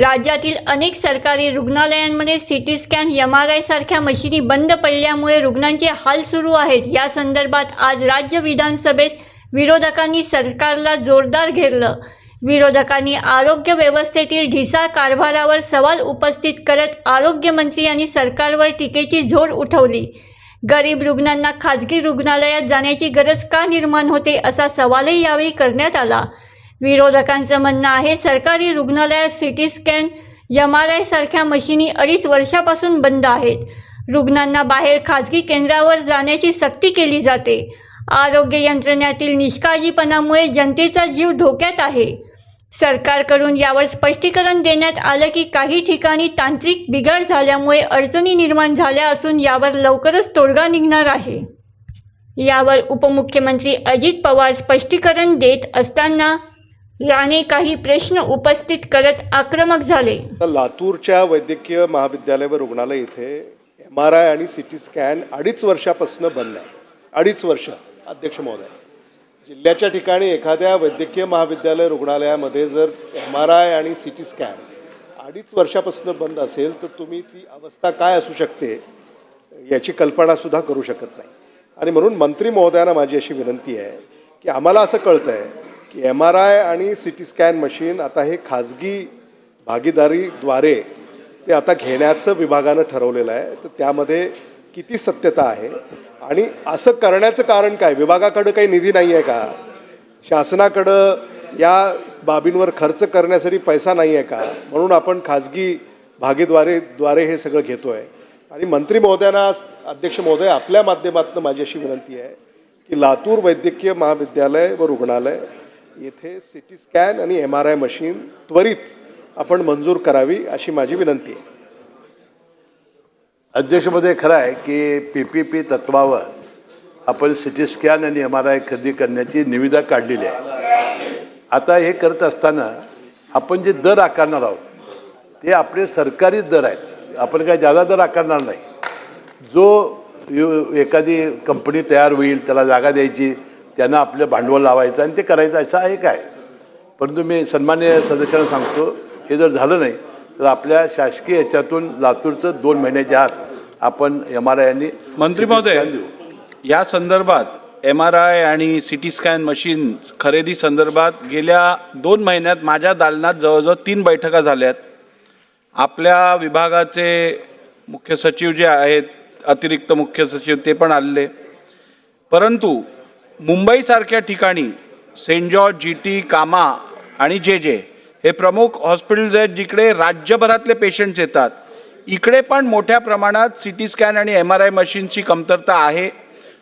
राज्यातील अनेक सरकारी रुग्णालयांमध्ये CT scan M R I सारख्या मशिनी बंद पडल्यामुळे रुग्णांचे हाल सुरू आहेत. या संदर्भात आज राज्य विधानसभेत विरोधकांनी सरकारला जोरदार घेरलं. विरोधकांनी आरोग्य व्यवस्थेतील ढिसाळ कारभारावर सवाल उपस्थित करत आरोग्यमंत्री यांनी सरकारवर टीकेची झोड उठवली. गरीब रुग्णांना खाजगी रुग्णालयात जाण्याची गरज का निर्माण होते असा सवालही यावेळी करण्यात आला. विरोधकांचं म्हणणं आहे सरकारी रुग्णालयात CT scan M R I सारख्या मशिनी अडीच वर्षापासून बंद आहेत. रुग्णांना बाहेर खाजगी केंद्रावर जाण्याची सक्ती केली जाते. आरोग्य यंत्रणेतील निष्काळजीपणामुळे जनतेचा जीव धोक्यात आहे. सरकारकडून यावर स्पष्टीकरण देण्यात आलं की काही ठिकाणी तांत्रिक बिघाड झाल्यामुळे अडचणी निर्माण झाल्या असून यावर लवकरच तोडगा निघणार आहे. यावर उपमुख्यमंत्री अजित पवार स्पष्टीकरण देत असताना याने काही प्रश्न उपस्थित करत आक्रमक झाले. तर लातूरच्या वैद्यकीय महाविद्यालय व रुग्णालय इथे एम आर आय आणि सी टी स्कॅन अडीच वर्षापासून बंद आहे. अडीच वर्ष अध्यक्ष महोदय. जिल्ह्याच्या ठिकाणी एखाद्या वैद्यकीय महाविद्यालय रुग्णालयामध्ये जर एम आर आय आणि सी टी स्कॅन अडीच वर्षापासून बंद असेल तर तुम्ही ती अवस्था काय असू शकते याची कल्पनासुद्धा करू शकत नाही. आणि म्हणून मंत्री महोदयांना माझी अशी विनंती आहे की आम्हाला असं कळतं आहे की एम आर आय आणि सी टी स्कॅन मशीन आता हे खाजगी भागीदारीद्वारे ते आता घेण्याचं विभागानं ठरवलेलं आहे. तर त्यामध्ये किती सत्यता आहे? आणि असं करण्याचं कारण काय? विभागाकडं काही निधी नाही आहे का? शासनाकडं या बाबींवर खर्च करण्यासाठी पैसा नाही आहे का? म्हणून आपण खाजगी भागीद्वारे द्वारे हे सगळं घेतो आहे आणि मंत्री महोदयांना अध्यक्ष महोदय आपल्या माध्यमातून माझी अशी विनंती आहे की लातूर वैद्यकीय महाविद्यालय व रुग्णालय येथे सी टी स्कॅन आणि एम आर आय मशीन त्वरित आपण मंजूर करावी अशी माझी विनंती आहे. अध्यक्षमध्ये खरं आहे की पी पी पी तत्वावर आपण सी टी स्कॅन आणि एम आर आय खरेदी करण्याची निविदा काढलेली आहे. आता हे करत असताना आपण जे दर आकारणार आहोत ते आपले सरकारीच दर आहेत. आपण काय जादा दर आकारणार नाही. जो एखादी कंपनी तयार होईल त्याला जागा द्यायची त्यांना आपलं भांडवल लावायचं आणि ते करायचं असं आहे काय? परंतु मी सन्मान्य सदस्यांना सांगतो हे जर झालं नाही तर आपल्या शासकीय याच्यातून लातूरचं दोन महिन्याच्या आत आपण एम आर आय आणि मंत्री महोदय या संदर्भात एम आर आय आणि सी टी स्कॅन मशीन खरेदी संदर्भात गेल्या दोन महिन्यात माझ्या दालनात जवळजवळ तीन बैठका झाल्यात. आपल्या विभागाचे मुख्य सचिव जे आहेत अतिरिक्त मुख्य सचिव ते पण आलेले. परंतु मुंबईसारख्या ठिकाणी सेंट जॉर्ज जी टी कामा आणि जे जे हे प्रमुख हॉस्पिटल्स आहेत जिकडे राज्यभरातले पेशंट्स येतात. इकडे पण मोठ्या प्रमाणात सी टी स्कॅन आणि एम आर आय मशीनची कमतरता आहे.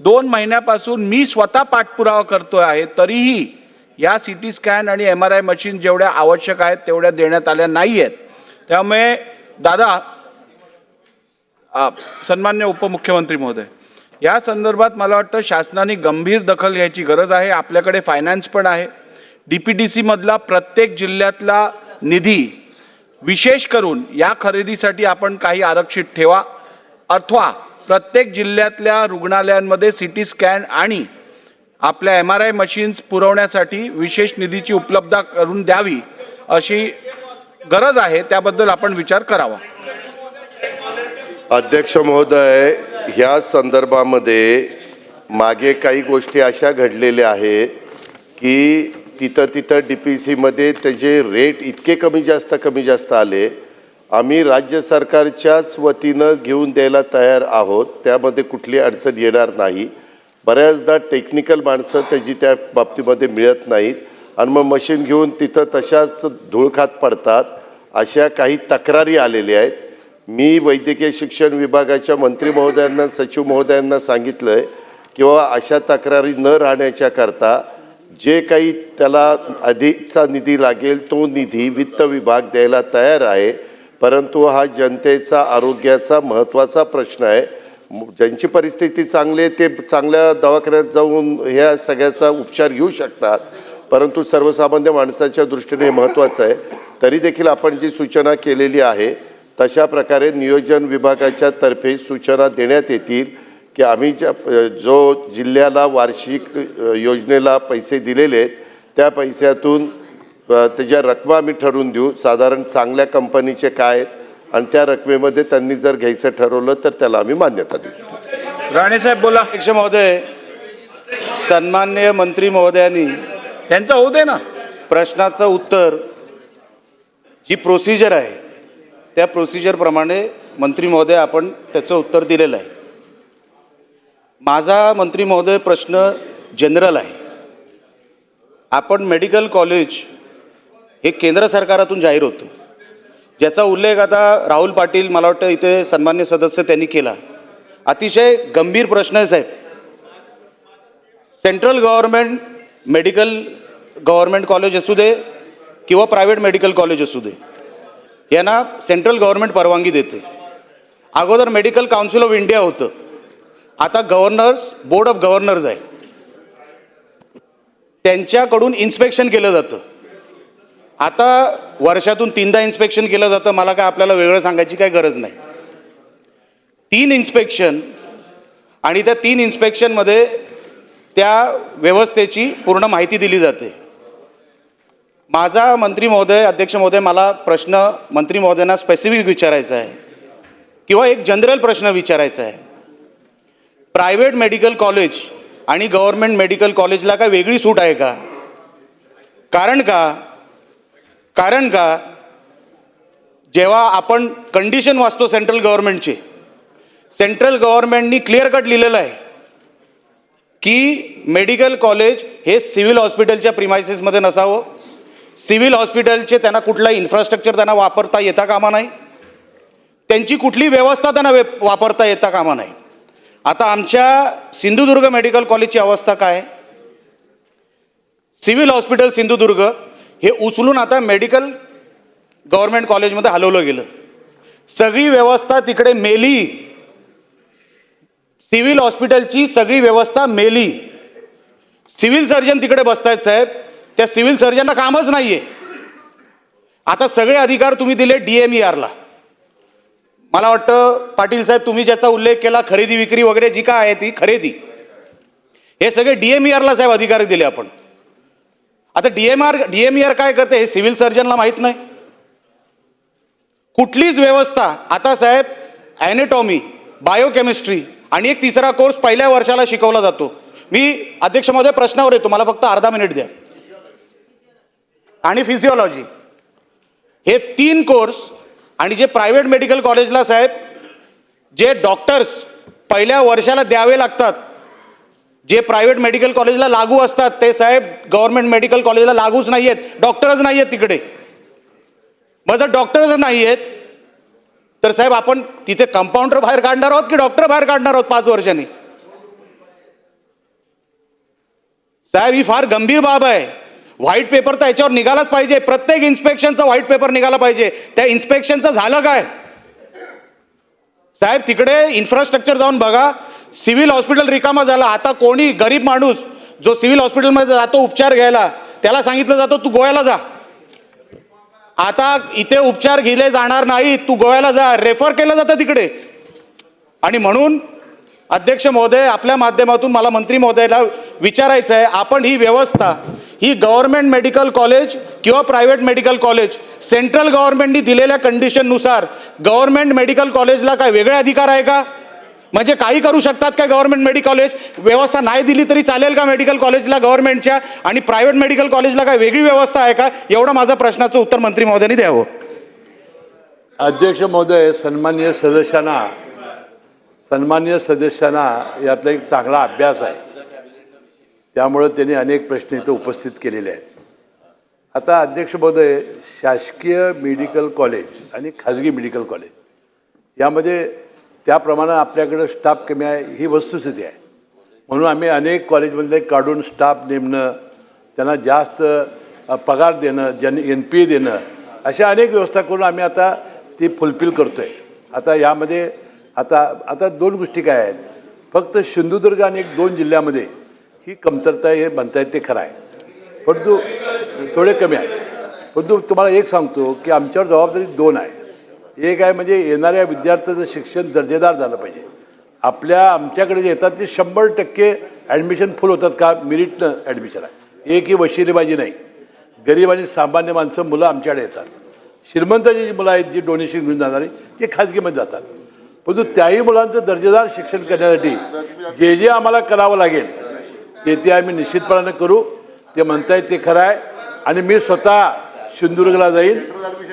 दोन महिन्यापासून मी स्वतः पाठपुरावा करतो आहे तरीही या सी टी स्कॅन आणि एम आर आय मशीन जेवढ्या आवश्यक आहेत तेवढ्या देण्यात आल्या नाही आहेत त्यामुळे दादा सन्मान्य उपमुख्यमंत्री महोदय. या संदर्भात मला वाटतं शासनाने गंभीर दखल घ्यायची गरज आहे. आपल्याकडे फायनान्स पण आहे. डी पी डी सीमधला प्रत्येक जिल्ह्यातला निधी विशेष करून या खरेदीसाठी आपण काही आरक्षित ठेवा. अथवा प्रत्येक जिल्ह्यातल्या रुग्णालयांमध्ये सी टी स्कॅन आणि आपल्या एम आर आय मशीन्स पुरवण्यासाठी विशेष निधीची उपलब्धता करून द्यावी अशी गरज आहे. त्याबद्दल आपण विचार करावा. अध्यक्ष महोदय ह्या संदर्भामध्ये मागे काही गोष्टी अशा घडलेल्या आहेत की तिथं तिथं डी पी सीमध्ये त्याचे रेट इतके कमी जास्त कमी जास्त आले. आम्ही राज्य सरकारच्याच वतीनं घेऊन द्यायला तयार आहोत. त्यामध्ये कुठली अडचण येणार नाही. बऱ्याचदा टेक्निकल माणसं त्याची त्या बाबतीमध्ये मिळत नाहीत. आणि मग मशीन घेऊन तिथं तशाच धुळखात पडतात. अशा काही तक्रारी आलेल्या आहेत. मी वैद्यकीय शिक्षण विभागाच्या मंत्री महोदयांना सचिव महोदयांना सांगितलं आहे किंवा अशा तक्रारी न राहण्याच्या करता जे काही त्याला अधिकचा निधी लागेल तो निधी वित्त विभाग द्यायला तयार आहे. परंतु हा जनतेचा आरोग्याचा महत्त्वाचा प्रश्न आहे. ज्यांची परिस्थिती चांगली आहे ते चांगल्या दवाखान्यात जाऊन ह्या सगळ्याचा उपचार घेऊ शकतात. परंतु सर्वसामान्य माणसाच्या दृष्टीने महत्त्वाचं आहे. तरी देखील आपण जी सूचना केलेली आहे तशा प्रकारे नियोजन विभागाच्या तर्फे सूचना देण्यात येतील की आम्ही ज्या जो जिल्ह्याला वार्षिक योजनेला पैसे दिलेले आहेत त्या पैशातून त्याच्या रकमा आम्ही ठरवून देऊ साधारण चांगल्या कंपनीचे काय आहेत आणि त्या रकमेमध्ये त्यांनी जर घ्यायचं ठरवलं तर त्याला आम्ही मान्यता देऊ. राणेसाहेब बोला. अध्यक्ष महोदय सन्मान्य मंत्री महोदयांनी त्यांचं होऊ दे ना. प्रश्नाचं उत्तर जी प्रोसिजर आहे त्या प्रोसिजरप्रमाणे मंत्री महोदय आपण त्याचं उत्तर दिलेलं आहे. माझा मंत्री महोदय प्रश्न जनरल आहे. आपण मेडिकल कॉलेज हे केंद्र सरकारातून जाहीर होतं. ज्याचा उल्लेख आता राहुल पाटील मला वाटतं इथे सन्मान्य सदस्य त्यांनी केला. अतिशय गंभीर प्रश्न आहे साहेब. Central government medical government college असू दे किंवा प्रायव्हेट मेडिकल कॉलेज असू दे. यांना सेंट्रल गव्हर्नमेंट परवानगी देते. अगोदर मेडिकल काउन्सिल ऑफ इंडिया होतं. आता गव्हर्नर्स बोर्ड ऑफ गव्हर्नर्स आहे. त्यांच्याकडून इन्स्पेक्शन केलं जातं. आता वर्षातून तीनदा इन्स्पेक्शन केलं जातं. मला काय आपल्याला वेगळं सांगायची काय गरज नाही. तीन इन्स्पेक्शन आणि त्या तीन इन्स्पेक्शनमध्ये त्या व्यवस्थेची पूर्ण माहिती दिली जाते. माझा मंत्री महोदय अध्यक्ष महोदय मला प्रश्न मंत्री महोदयांना स्पेसिफिक विचारायचा आहे. किंवा एक जनरल प्रश्न विचारायचा आहे. प्रायव्हेट मेडिकल कॉलेज आणि गव्हर्मेंट मेडिकल कॉलेजला काय वेगळी सूट आहे का? कारण का? कारण का? जेव्हा आपण कंडिशन वाचतो सेंट्रल गव्हर्नमेंटचे सेंट्रल गव्हर्नमेंटनी क्लिअर कट लिहिलेलं आहे की मेडिकल कॉलेज हे सिव्हिल हॉस्पिटलच्या प्रिमायसेसमध्ये नसावं. सिव्हिल हॉस्पिटलचे त्यांना कुठला इन्फ्रास्ट्रक्चर त्यांना वापरता येता कामा नाही. त्यांची कुठली व्यवस्था त्यांना वे वापरता येता कामा नाही. आता आमच्या सिंधुदुर्ग मेडिकल कॉलेजची अवस्था काय? सिव्हिल हॉस्पिटल सिंधुदुर्ग हे उचलून आता मेडिकल गव्हर्नमेंट कॉलेजमध्ये हलवलं गेलं. सगळी व्यवस्था तिकडे मेली. सिव्हिल हॉस्पिटलची सगळी व्यवस्था मेली. सिव्हिल सर्जन तिकडे बसतायत साहेब. त्या सिव्हिल सर्जनला कामच नाही आहे आता सगळे अधिकार तुम्ही दिले डी एम ई आरला मला वाटतं पाटील साहेब तुम्ही ज्याचा उल्लेख केला खरेदी विक्री वगैरे जी काय आहे ती खरेदी. हे सगळे डी एम ई आरला साहेब अधिकार दिले आपण. आता D M R D M E R काय करते हे सिव्हिल सर्जनला माहीत नाही. कुठलीच व्यवस्था आता साहेब ॲनेटॉमी बायोकेमिस्ट्री आणि एक तिसरा कोर्स पहिल्या वर्षाला शिकवला जातो. मी अध्यक्ष महोदय प्रश्नावर येतो मला फक्त अर्धा मिनिट द्या. आणि फिजिओलॉजी हे तीन कोर्स आणि जे प्रायव्हेट मेडिकल कॉलेजला साहेब जे डॉक्टर्स पहिल्या वर्षाला द्यावे लागतात जे प्रायव्हेट मेडिकल कॉलेजला लागू असतात ते साहेब गव्हर्नमेंट मेडिकल कॉलेजला लागूच नाही आहेत डॉक्टरच नाही आहेत तिकडे. मग जर डॉक्टरच नाही आहेत तर साहेब आपण तिथे कंपाऊंडर बाहेर काढणार आहोत की डॉक्टर बाहेर काढणार आहोत पाच वर्षांनी? साहेब ही फार गंभीर बाब आहे. व्हाईट पेपर तर याच्यावर निघालाच पाहिजे. प्रत्येक इन्स्पेक्शनचा व्हाईट पेपर निघाला पाहिजे. त्या इन्स्पेक्शनचं झालं काय? साहेब तिकडे इन्फ्रास्ट्रक्चर जाऊन बघा. सिव्हिल हॉस्पिटल रिकामा झाला. आता कोणी गरीब माणूस जो सिव्हिल हॉस्पिटलमध्ये जातो उपचार घ्यायला त्याला सांगितलं जातं तू गोव्याला जा. आता इथे उपचार घेले जाणार नाही. तू गोव्याला जा. रेफर केलं जातं तिकडे. आणि म्हणून अध्यक्ष महोदय आपल्या माध्यमातून मला मंत्री महोदयाला विचारायचं आहे आपण ही व्यवस्था ही गव्हर्नमेंट मेडिकल कॉलेज किंवा प्रायव्हेट मेडिकल कॉलेज सेंट्रल गव्हर्नमेंटनी दिलेल्या कंडिशननुसार गव्हर्नमेंट मेडिकल कॉलेजला काय वेगळे अधिकार आहे का? म्हणजे काही करू शकतात का गव्हर्नमेंट मेडिकल कॉलेज? व्यवस्था नाही दिली तरी चालेल का मेडिकल कॉलेजला गव्हर्नमेंटच्या? आणि प्रायव्हेट मेडिकल कॉलेजला काय वेगळी व्यवस्था आहे का? एवढा माझा प्रश्नाचं उत्तर मंत्री महोदयांनी द्यावं. अध्यक्ष महोदय सन्माननीय सदस्यांना सन्मान्य सदस्यांना यातला एक चांगला अभ्यास आहे. त्यामुळं त्यांनी अनेक प्रश्न इथं उपस्थित केलेले आहेत. आता अध्यक्ष महोदय शासकीय मेडिकल कॉलेज आणि खाजगी मेडिकल कॉलेज यामध्ये त्याप्रमाणे आपल्याकडं स्टाफ कमी आहे ही वस्तुस्थिती आहे. म्हणून आम्ही अनेक कॉलेजमधले काढून स्टाफ नेमणं त्यांना जास्त पगार देणं जन एन पी ए देणं अशा अनेक व्यवस्था करून आम्ही आता ती फुलफिल करतो आहे आता यामध्ये आता आता दोन गोष्टी काय आहेत. फक्त सिंधुदुर्ग आणि एक दोन जिल्ह्यामध्ये ही कमतरता हे म्हणतायत ते खरं आहे. परंतु थोडे कमी आहे. परंतु तुम्हाला एक सांगतो की आमच्यावर जबाबदारी दोन आहे. एक आहे म्हणजे येणाऱ्या विद्यार्थ्याचं शिक्षण दर्जेदार झालं पाहिजे. आपल्या आमच्याकडे जे येतात ते शंभर टक्के ॲडमिशन फुल होतात का मिरिटनं ॲडमिशन आहे. एक ही वशिलेबाजी नाही. गरीब आणि सामान्य माणसं मुलं आमच्याकडे येतात. श्रीमंताची जी मुलं आहेत जी डोनेशन घेऊन जाणारी ते खाजगीमध्ये जातात. परंतु त्याही मुलांचं दर्जेदार शिक्षण करण्यासाठी जे जे आम्हाला करावं लागेल ते ते आम्ही निश्चितपणानं करू. ते म्हणतायत ते खरं आहे. आणि मी स्वतः सिंधुदुर्गला जाईन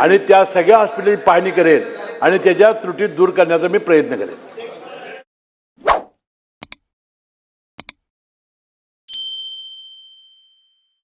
आणि त्या सगळ्या हॉस्पिटलची पाहणी करेन आणि त्याच्या त्रुटी दूर करण्याचा मी प्रयत्न करेन.